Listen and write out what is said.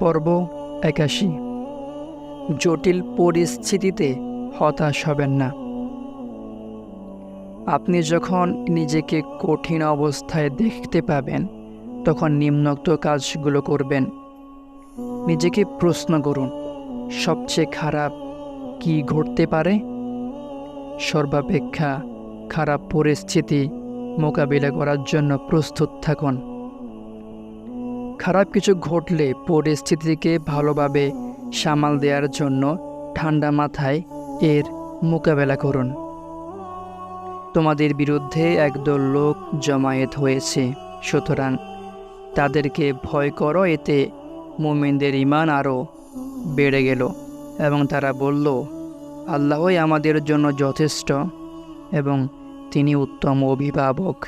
পর্ব একাশি। জটিল পরিস্থিতিতে হতাশ হবেন না। আপনি যখন নিজেকে কঠিন অবস্থায় দেখতে পাবেন, তখন নিম্নোক্ত কাজগুলো করবেন। নিজেকে প্রশ্ন করুন, সবচেয়ে খারাপ কি ঘটতে পারে? সর্বাপেক্ষা খারাপ পরিস্থিতি মোকাবিলা করার জন্য প্রস্তুত থাকুন। খারাপ কিছু ঘটলে পরিস্থিতিকে ভালোভাবে সামাল দেওয়ার জন্য ঠান্ডা মাথায় এর মোকাবেলা করুন। তোমাদের বিরুদ্ধে একদল লোক জমায়েত হয়েছে, সুতরাং তাদেরকে ভয় করো, এতে মোমেনদের ইমান আরও বেড়ে গেল এবং তারা বলল, আল্লাহই আমাদের জন্য যথেষ্ট এবং তিনি উত্তম অভিভাবক।